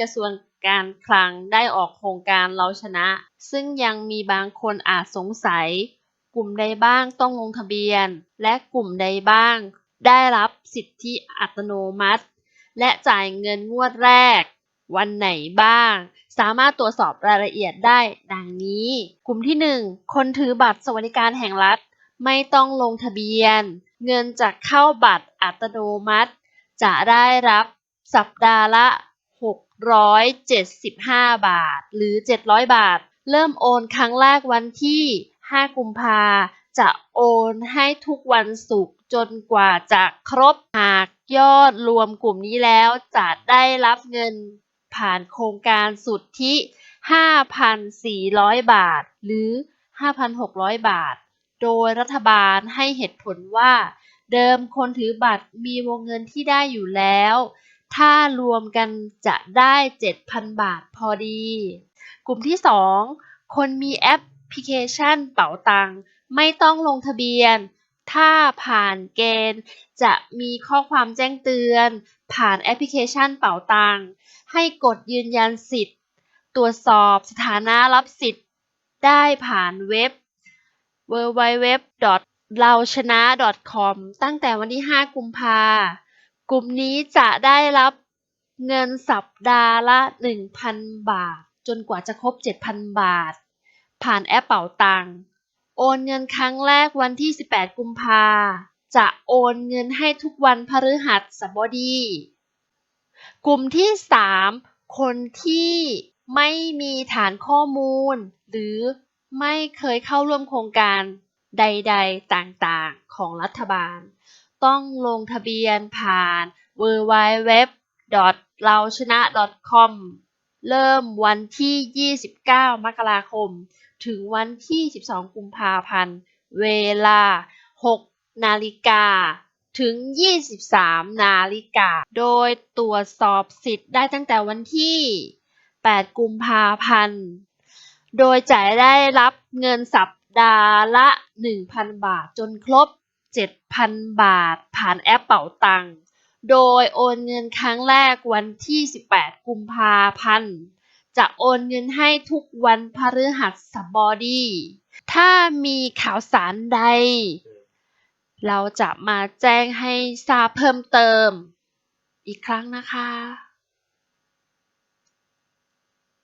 กระทรวงการคลังได้ออกโครงการเราชนะ ซึ่งยังมีบางคนอาจสงสัย กลุ่มใดบ้างต้องลงทะเบียน และกลุ่มใดบ้าง ได้รับสิทธิอัตโนมัติ และจ่ายเงินงวดแรก วันไหนบ้าง สามารถตรวจสอบรายละเอียดได้ดังนี้ กลุ่มที่ 1 คนถือบัตรสวัสดิการแห่งรัฐ ไม่ต้องลงทะเบียน เงินจะเข้าบัตรอัตโนมัติ จะได้รับสัปดาห์ละ 675 บาท หรือ 700 บาท เริ่มโอนครั้งแรกวันที่ 5 กุมภาจะโอนให้ทุกวันศุกร์จนกว่าจะครบหากยอดรวมกลุ่มนี้แล้วจะได้รับเงินผ่านโครงการสุทธิ 5,400 บาท หรือ 5,600 บาท โดยรัฐบาลให้เหตุผลว่า เดิมคนถือบัตรมีวงเงินที่ได้อยู่แล้ว ถ้ารวมกันจะได้ 7,000 บาทพอดี กลุ่มที่ 2 คนมีแอปพลิเคชันเป๋าตังไม่ต้องลงทะเบียน ถ้าผ่านเกณฑ์ จะมีข้อความแจ้งเตือน ผ่านแอปพลิเคชันเป๋าตังให้กดยืนยันสิทธิ์ ตรวจสอบสถานะรับสิทธิ์ ได้ผ่านเว็บ www. เราชนะ .com ตั้งแต่วันที่ 5 กุมภา กลุ่มนี้จะได้รับเงินสัปดาห์ละ 1,000 บาท จนกว่าจะครบ 7,000 บาท ผ่านแอปเป๋าตังโอนเงินครั้งแรกวันที่ 18 กุมภาจะโอนเงินให้ทุกวันพฤหัสบดี กลุ่มที่ 3 คนที่ไม่มีฐานข้อมูล หรือไม่เคยเข้าร่วมโครงการใด ๆ ต่างๆ ของรัฐบาล ต้องลงทะเบียนผ่าน www. เราชนะ .com เริ่มวันที่ 29 มกราคม ถึงวันที่ 12 กุมภาพันธ์ เวลา 6 นาฬิกา ถึง 23 นาฬิกา โดยตรวจสอบสิทธิ์ได้ตั้งแต่วันที่ 8 กุมภาพันธ์ โดยจะได้รับเงินสัปดาห์ละ 1,000 บาทจนครบ 7,000 บาท ผ่านแอปเป๋าตังค์โดยโอนเงินครั้งแรกวันที่ 18 กุมภาพันธ์ จะโอนเงินให้ทุกวันพฤหัสบดี ถ้ามีข่าวสารใด เราจะมาแจ้งให้ทราบเพิ่มเติม อีกครั้งนะคะ